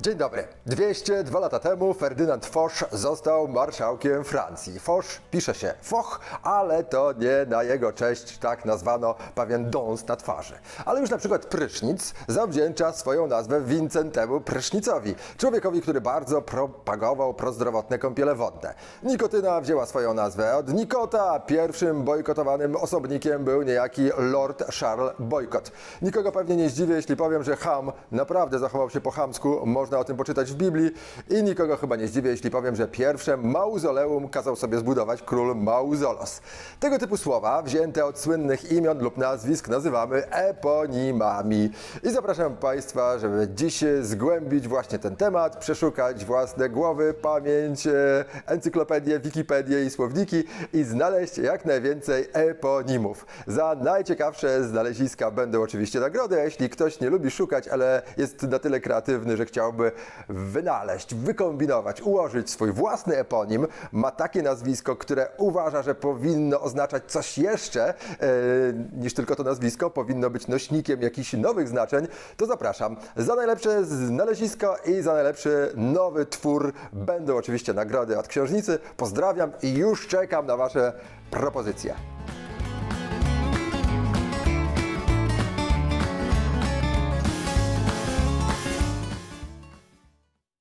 Dzień dobry. 202 lata temu Ferdynand Foch został marszałkiem Francji. Foch pisze się Foch, ale to nie na jego cześć tak nazwano pewien dąs na twarzy. Ale już na przykład prysznic zawdzięcza swoją nazwę Wincentemu Prysznicowi, człowiekowi, który bardzo propagował prozdrowotne kąpiele wodne. Nikotyna wzięła swoją nazwę od Nikota, a pierwszym bojkotowanym osobnikiem był niejaki Lord Charles Boycott. Nikogo pewnie nie zdziwię, jeśli powiem, że Ham naprawdę zachował się po chamsku, można o tym poczytać w Biblii i nikogo chyba nie zdziwię, jeśli powiem, że pierwsze mauzoleum kazał sobie zbudować król Mauzolos. Tego typu słowa, wzięte od słynnych imion lub nazwisk, nazywamy eponimami. I zapraszam Państwa, żeby dziś zgłębić właśnie ten temat, przeszukać własne głowy, pamięć, e, encyklopedię, wikipedię i słowniki i znaleźć jak najwięcej eponimów. Za najciekawsze znaleziska będą oczywiście nagrody, a jeśli ktoś nie lubi szukać, ale jest na tyle kreatywny, że chciałby wynaleźć, wykombinować, ułożyć swój własny eponim, ma takie nazwisko, które uważa, że powinno oznaczać coś jeszcze e, niż tylko to nazwisko, powinno być nośnikiem jakichś nowych znaczeń, to zapraszam. Za najlepsze znalezisko i za najlepszy nowy twór będą oczywiście nagrody od księżnicy. Pozdrawiam i już czekam na Wasze propozycje.